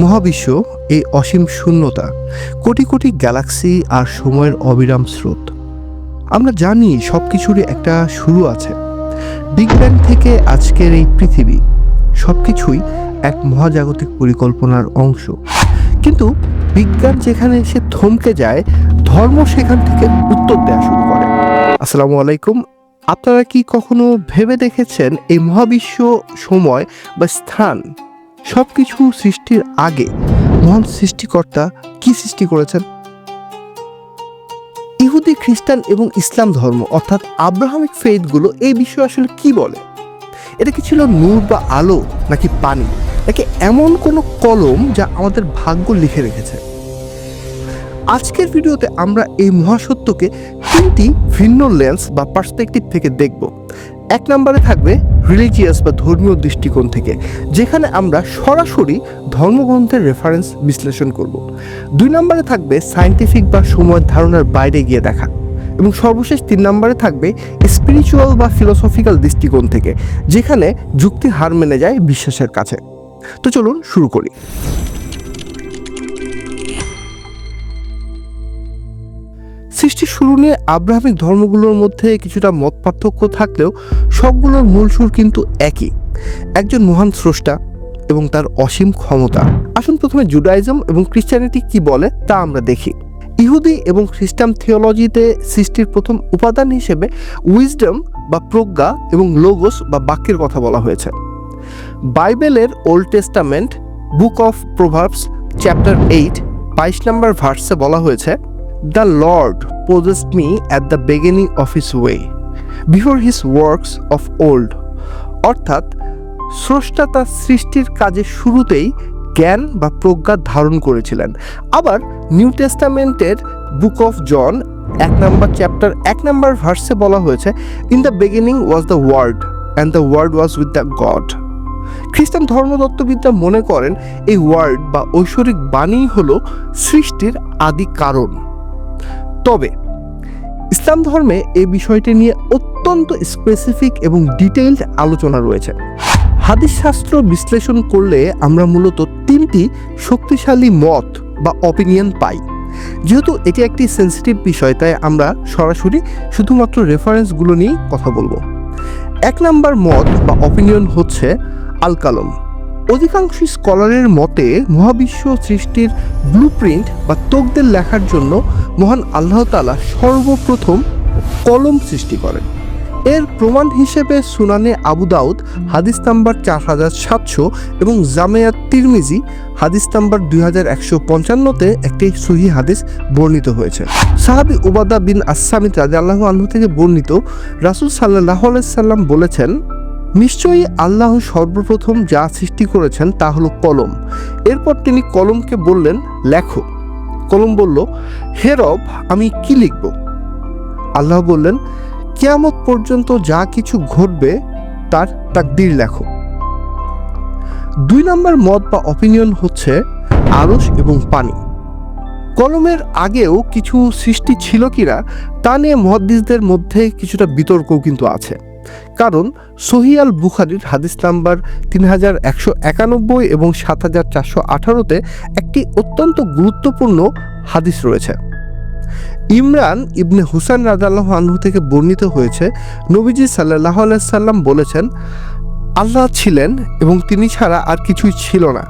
মহাবিশ্ব এই অসীম শূন্যতা, কোটি কোটি গ্যালাক্সি আর সময়ের অবিরাম স্রোত। আমরা জানি সব কিছুরই একটা শুরু আছে। বিগ ব্যাং থেকে আজকের এই পৃথিবী সব কিছুই এক মহাজাগতিক পরিকল্পনার অংশ। কিন্তু বিজ্ঞান যেখানে এসে থমকে যায়, ধর্ম সেখান থেকে উত্তর দেওয়া শুরু করে। আসসালামু আলাইকুম। আপনারা কি কখনো ভেবে দেখেছেন এই মহাবিশ্ব সময় বা স্থান সব কিছু সৃষ্টির আগে মহান সৃষ্টিকর্তা কি সৃষ্টি করেছেন? ইহুদি, খ্রিস্টান এবং ইসলাম ধর্ম, অর্থাৎ আব্রাহামিক ফেইথগুলো এই বিষয়ে আসলে কি বলে? এটা কি ছিল নূর বা আলো নাকি পানি? নাকি এমন কোনো কলম যা আমাদের ভাগ্য লিখে রেখেছে? আজকের ভিডিওতে আমরা এই মহাসত্যকে তিনটি ভিন্ন লেন্স বা পার্সপেক্টিভ থেকে দেখব। এক নম্বরে থাকবে রিলিজিয়াস বা ধর্মীয় দৃষ্টিকোণ থেকে, যেখানে আমরা সরাসরি ধর্মগ্রন্থের রেফারেন্স বিশ্লেষণ করব। দুই নম্বরে থাকবে সায়েন্টিফিক বা সময়ের ধারণার বাইরে গিয়ে দেখা এবং সর্বশেষ তিন নম্বরে থাকবে স্পিরিচুয়াল বা ফিলোসফিক্যাল দৃষ্টিকোণ থেকে, যেখানে যুক্তি হার মেনে যায় বিশ্বাসের কাছে। তো চলুন শুরু করি। সৃষ্টির শুরু নিয়ে আব্রাহামিক ধর্মগুলোর মধ্যে কিছুটা মত পার্থক্য থাকলেও সবগুলোর মূল সুর কিন্তু একই। একজন মহান স্রষ্টা এবং তার অসীম ক্ষমতা। আসুন প্রথমে জুডাইজম এবং ক্রিশ্চিয়ানিটি কি বলে তা আমরা দেখি। ইহুদি এবং খ্রিস্টান থিওলজিতে সৃষ্টির প্রথম উপাদান হিসেবে উইজডম বা প্রজ্ঞা এবং লোগোস বা বাক্যের কথা বলা হয়েছে। বাইবেলের old testament, book of proverbs, chapter eight, বাইশ নম্বর ভার্সে বলা হয়েছে the lord possessed me at the beginning of his way before his works of old অর্থাৎ, স্রষ্টা তার সৃষ্টির কাজের শুরুতেই জ্ঞান বা প্রজ্ঞা ধারণ করেছিলেন। আবার নিউ টেস্টামেন্টের বুক অফ জন এক নম্বর চ্যাপ্টার এক নম্বর ভার্সে বলা হয়েছে in the beginning was the word and the word was with the god খ্রিস্টান ধর্মতত্ত্ববিদরা মনে করেন, এই ওয়ার্ড বা ঐশ্বরিক বাণী হল সৃষ্টির আদি কারণ। তবে ইসলাম ধর্মে এই বিষয়টি নিয়ে অত্যন্ত স্পেসিফিক এবং ডিটেইলড আলোচনা রয়েছে। হাদিস শাস্ত্র বিশ্লেষণ করলে আমরা মূলত তিনটি শক্তিশালী মত বা অপিনিয়ন পাই। যেহেতু এটি একটি সেন্সিটিভ বিষয়, তাই আমরা সরাসরি শুধুমাত্র রেফারেন্সগুলো নিয়েই কথা বলব। এক নাম্বার মত বা অপিনিয়ন হচ্ছে আল কালম অধিকাংশ স্কলারের মতে মহাবিশ্ব সৃষ্টির ব্লুপ্রিন্ট বা তোকদের লেখার জন্য মহান আল্লাহ তালা সর্বপ্রথম কলম সৃষ্টি করেন। এর প্রমাণ হিসেবে সুনানে আবু দাউদ হাদিস নাম্বার চার হাজার সাতশো এবং জামেয়াত তিরমিজি হাদিস নাম্বার দুই হাজার একশো পঞ্চান্নতে একটি সহি হাদিস বর্ণিত হয়েছে। সাহাবি উবাদা বিন আসামিত রাজা আল্লাহ আল্লাহ থেকে বর্ণিত রাসুল সাল্লাহ সাল্লাম বলেছেন নিশ্চয়ই আল্লাহ সর্বপ্রথম যা সৃষ্টি করেছেন তা হলো কলম। এরপর তিনি কলমকে বললেন, লেখো। কলম বলল, হে রব, আমি কি লিখব? আল্লাহ বললেন, কেয়ামত পর্যন্ত যা কিছু ঘটবে, তার তাকদির লেখো। দুই নম্বর মত বা অপিনিয়ন হচ্ছে আরস এবং পানি। কলমের আগেও কিছু সৃষ্টি ছিল কিনা, তা নিয়ে মহাদ্দিসদের মধ্যে কিছুটা বিতর্কও কিন্তু আছে। কারণ সহিয়াল বুখারির হাদিস নাম্বার তিন হাজার একশো একানব্বই এবং সাত হাজার চারশো আঠারোতে একটি অত্যন্ত গুরুত্বপূর্ণ হাদিস রয়েছে। ইমরান ইবনে হুসান রাজাল্লাহ থেকে বর্ণিত হয়েছে, নবীজি সাল্লাহ সাল্লাম বলেছেন, আল্লাহ ছিলেন এবং তিনি ছাড়া আর কিছুই ছিল না।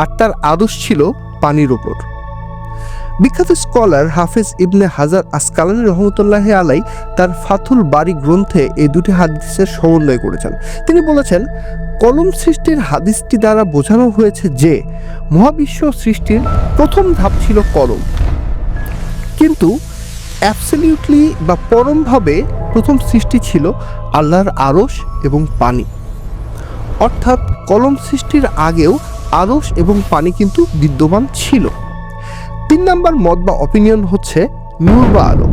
আর তার আদর্শ ছিল পানির ওপর বিখ্যাত স্কলার হাফেজ ইবনে হাজার আসকালানি রহমতুল্লাহ আলাই তার ফাথুল বাড়ি গ্রন্থে এই দুটি হাদিসের সমন্বয় করেছেন। তিনি বলেছেন, কলম সৃষ্টির হাদিসটি দ্বারা বোঝানো হয়েছে যে, মহাবিশ্ব সৃষ্টির প্রথম ধাপ ছিল কলম। কিন্তু অ্যাবসলিউটলি বা পরমভাবে প্রথম সৃষ্টি ছিল আল্লাহর আরস এবং পানি। অর্থাৎ কলম সৃষ্টির আগেও আরস এবং পানি কিন্তু বিদ্যমান ছিল। তিন নাম্বার মত বা অপিনিয়ন হচ্ছে নূর বা আলো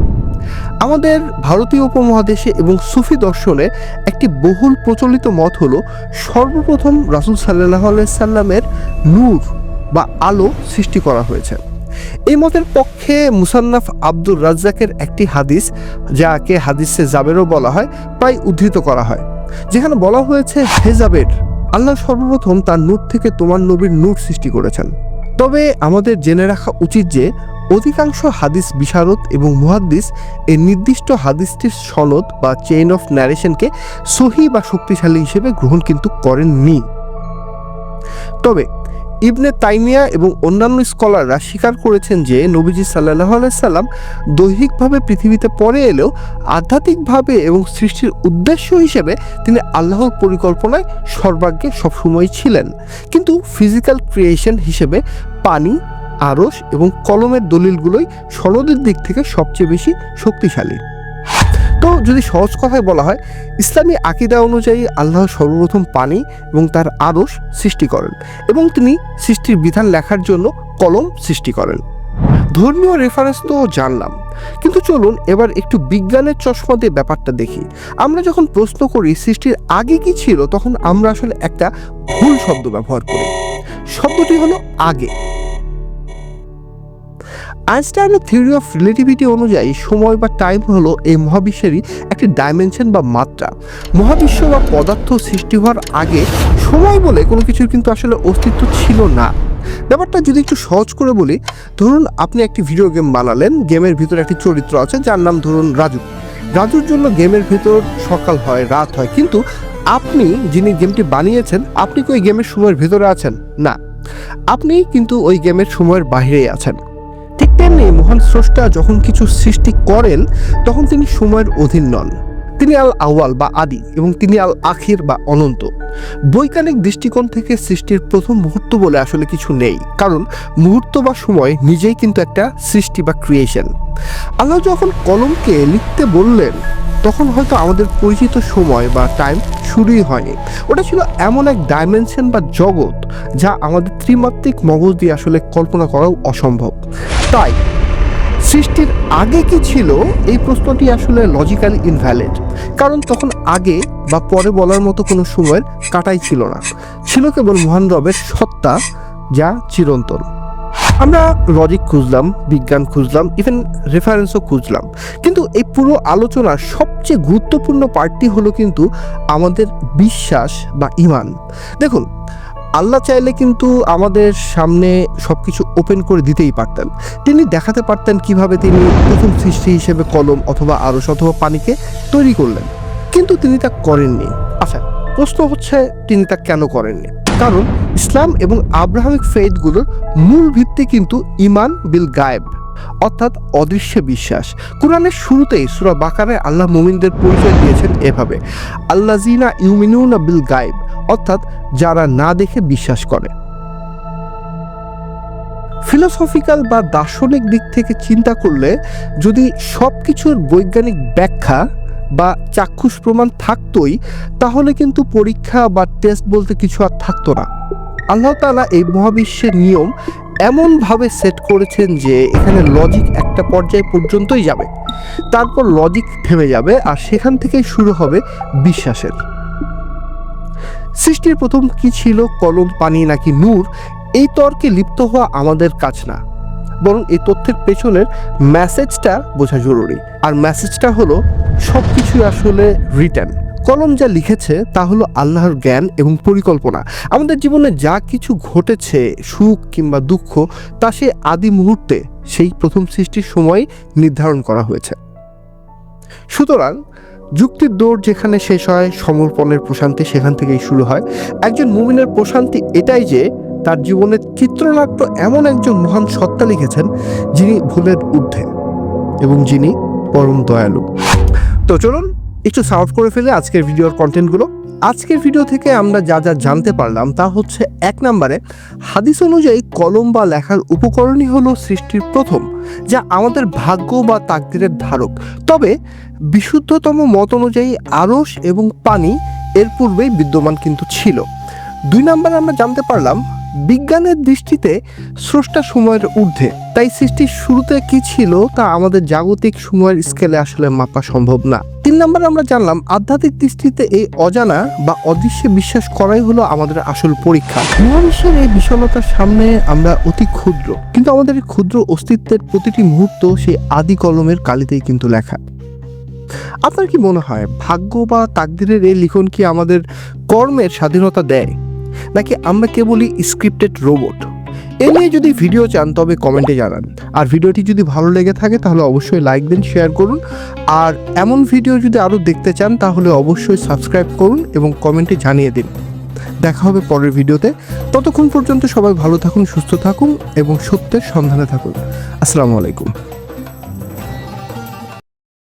আমাদের ভারতীয় উপমহাদেশে এবং সুফি দর্শনে একটি বহুল প্রচলিত মত হলো, সর্বপ্রথম রাসুল সাল্লাহ সাল্লামের নূর বা আলো সৃষ্টি করা হয়েছে। এই মতের পক্ষে মুসান্নাফ আব্দুর রাজ্জাকের একটি হাদিস, যাকে হাদিসে জাবেরও বলা হয়, প্রায় উদ্ধৃত করা হয়। যেখানে বলা হয়েছে হে জাবের আল্লাহ সর্বপ্রথম তার নূর থেকে তোমার নবীর নূর সৃষ্টি করেছেন। তবে আমাদের জেনে রাখা উচিত যে অধিকাংশ হাদিস বিশারদ এবং মুহাদ্দিস এই নির্দিষ্ট হাদিসটির সনদ বা চেইন অফ ন্যারেশনকে সহি বা শক্তিশালী হিসেবে গ্রহণ কিন্তু করেননি। তবে ইবনে তাইমিয়া এবং অন্যান্য স্কলাররা স্বীকার করেছেন যে নবীজি সাল্লাহ আলাইসাল্লাম দৈহিকভাবে পৃথিবীতে পরে এলেও আধ্যাত্মিকভাবে এবং সৃষ্টির উদ্দেশ্য হিসেবে তিনি আল্লাহর পরিকল্পনায় সর্বাগ্যে সবসময় ছিলেন। কিন্তু ফিজিক্যাল ক্রিয়েশন হিসেবে পানি আরস এবং কলমের দলিলগুলোই সনদের দিক থেকে সবচেয়ে বেশি শক্তিশালী। তো যদি সহজ কথায় বলা হয়, ইসলামী আকিদা অনুযায়ী আল্লাহ সর্বপ্রথম পানি এবং তার আরস সৃষ্টি করেন এবং তিনি সৃষ্টির বিধান লেখার জন্য কলম সৃষ্টি করেন। ধর্মীয় রেফারেন্স তো জানলাম, কিন্তু চলুন এবার একটু বিজ্ঞানের চশমা দিয়ে ব্যাপারটা দেখি। আমরা যখন প্রশ্ন করি সৃষ্টির আগে কি ছিল, তখন আমরা আসলে একটা ভুল শব্দ ব্যবহার করি। শব্দটি হলো আগে। আইনস্টাইনের থিওরি অফ রিলেটিভিটি অনুযায়ী সময় বা টাইম হলো এই মহাবিশ্বেরই একটি ডাইমেনশন বা মাত্রা। মহাবিশ্ব বা পদার্থ সৃষ্টি হওয়ার আগে সময় বলে কোনো কিছুর কিন্তু আসলে অস্তিত্ব ছিল না। ব্যাপারটা যদি একটু সহজ করে বলি, ধরুন আপনি একটি ভিডিও গেম বানালেন গেমের ভিতরে একটি চরিত্র আছে যার নাম ধরুন রাজু। রাজুর জন্য গেমের ভিতর সকাল হয়, রাত হয়, কিন্তু আপনি যিনি গেমটি বানিয়েছেন, আপনি কি ওই গেমের সময়ের ভিতরে আছেন? না। আপনি কিন্তু ওই গেমের সময়ের বাইরেই আছেন। ঠিক তেমনি মহান স্রষ্টা যখন কিছু সৃষ্টি করেন, তখন তিনি সময়ের অধীন নন। তিনি আল আওয়াল বা আদি এবং তিনি আল আখির বা অনন্ত। বৈজ্ঞানিক দৃষ্টিকোণ থেকে সৃষ্টির প্রথম মুহূর্ত বলে আসলে কিছু নেই, কারণ মুহূর্ত বা সময় নিজেই কিন্তু একটা সৃষ্টি বা ক্রিয়েশন আল্লাহ যখন কলমকে লিখতে বললেন, তখন হয়তো আমাদের পরিচিত সময় বা টাইম শুরুই হয়নি। ওটা ছিল এমন এক ডাইমেনশন বা জগৎ যা আমাদের ত্রিমাত্রিক মগজ দিয়ে আসলে কল্পনা করাও অসম্ভব। তাই, সৃষ্টির আগে কি ছিল? এই প্রশ্নটি আসলে লজিক্যাল ইনভ্যালিড কারণ তখন আগে বা পরে বলার মতো কোনো সময়ের কাটাই ছিল না। ছিল কেবল মহান রবের সত্তা, যা চিরন্তন। আমরা লজিক খুঁজলাম, বিজ্ঞান খুঁজলাম ইভেন রেফারেন্সও খুঁজলাম। কিন্তু এই পুরো আলোচনার সবচেয়ে গুরুত্বপূর্ণ পার্টটি হলো কিন্তু আমাদের বিশ্বাস বা ইমান। দেখুন আল্লাহ চাইলে কিন্তু আমাদের সামনে সব কিছু ওপেন করে দিতেই পারতেন। তিনি দেখাতে পারতেন কীভাবে তিনি প্রথম সৃষ্টি হিসেবে কলম অথবা আরস অথবা পানিকে তৈরি করলেন। কিন্তু তিনি তা করেননি। আচ্ছা প্রশ্ন হচ্ছে তিনি তা কেন করেননি? কারণ ইসলাম এবং আব্রাহামিক ফেথগুলোর মূল ভিত্তি কিন্তু ইমান বিল গায়েব, অর্থাৎ অদৃশ্য বিশ্বাস। কোরআনের শুরুতেই সুরা বাকারায় আল্লাহ মুমিনদের পরিচয় দিয়েছেন এভাবে আল্লাজিনা ইউমিনুনা বিল গায়েব অর্থাৎ যারা না দেখে বিশ্বাস করে। ফিলোসফিক্যাল বা দার্শনিক দিক থেকে চিন্তা করলে যদি সব কিছুর বৈজ্ঞানিক ব্যাখ্যা বা চাক্ষুষ প্রমাণ থাকতোই, তাহলে কিন্তু পরীক্ষা বা টেস্ট বলতে কিছু আর থাকতো না। আল্লাহ তাআলা এই মহাবিশ্বের নিয়ম এমনভাবে সেট করেছেন যে এখানে লজিক একটা পর্যায় পর্যন্তই যাবে। তারপর লজিক থেমে যাবে আর সেখান থেকেই শুরু হবে বিশ্বাসের। সৃষ্টির প্রথম কি ছিল, কলম, পানি নাকি নূর, এই তর্কে লিপ্ত হওয়া আমাদের কাজ না। বরং এই তথ্যের পেছনের মেসেজটা বোঝা জরুরি। আর মেসেজটা হলো সব কিছুই আসলে রিটার্ন কলম যা লিখেছে, তা হলো আল্লাহর জ্ঞান এবং পরিকল্পনা। আমাদের জীবনে যা কিছু ঘটেছে, সুখ কিংবা দুঃখ, তা সে আদি মুহূর্তে, সেই প্রথম সৃষ্টির সময় নির্ধারণ করা হয়েছে। সুতরাং যুক্তির দৌড় যেখানে শেষ হয় সমর্পণের প্রশান্তি সেখান থেকেই শুরু হয়। একজন মুমিনের প্রশান্তি এটাই যে, তার জীবনের চিত্রনাট্য এমন একজন মহান সত্তা লিখেছেন, যিনি ভুলের ঊর্ধ্বে এবং যিনি পরম দয়ালু। তো চলুন, একটু সাউট করে ফেলে আজকের ভিডিওর কন্টেন্টগুলো আজকের ভিডিও থেকে আমরা যা যা জানতে পারলাম, তা হচ্ছে এক নম্বরে, হাদিস অনুযায়ী কলম বা লেখার উপকরণই হলো সৃষ্টির প্রথম, যা আমাদের ভাগ্য বা তাকদিরের ধারক। তবে বিশুদ্ধতম মত অনুযায়ী আরস এবং পানি এর পূর্বেই বিদ্যমান কিন্তু ছিল। দুই নম্বরে আমরা জানতে পারলাম, বিজ্ঞানের দৃষ্টিতে স্রষ্টা সময়ের ঊর্ধ্বে। তাই সৃষ্টির শুরুতে কি ছিল তা আমাদের জাগতিক সময়ের স্কেলে আসলে মাপা সম্ভব না। তিন নম্বরে আমরা জানলাম, আধ্যাত্মিক দৃষ্টিতে এই অজানা বা অদৃশ্যে বিশ্বাস করাই হলো আমাদের আসল পরীক্ষা। মহাবিশ্বের এই বিশালতার সামনে আমরা অতি ক্ষুদ্র, কিন্তু আমাদের ক্ষুদ্র অস্তিত্বের প্রতিটি মুহূর্ত সেই আদি কলমের কালিতেই কিন্তু লেখা। আপনার কি মনে হয় ভাগ্য বা তাকদিরের এই লিখন কি আমাদের কর্মের স্বাধীনতা দেয়? নাকি আমরা কেবলই স্ক্রিপ্টেড রোবট এ নিয়ে যদি ভিডিও চান, তবে কমেন্টে জানান। আর ভিডিওটি যদি ভালো লেগে থাকে, তাহলে অবশ্যই লাইক দিন শেয়ার করুন। আর এমন ভিডিও যদি আরও দেখতে চান, তাহলে অবশ্যই সাবস্ক্রাইব করুন এবং কমেন্টে জানিয়ে দিন। দেখা হবে পরের ভিডিওতে ততক্ষণ পর্যন্ত সবাই ভালো থাকুন, সুস্থ থাকুন এবং সত্যের সন্ধানে থাকুন। আসসালামু আলাইকুম।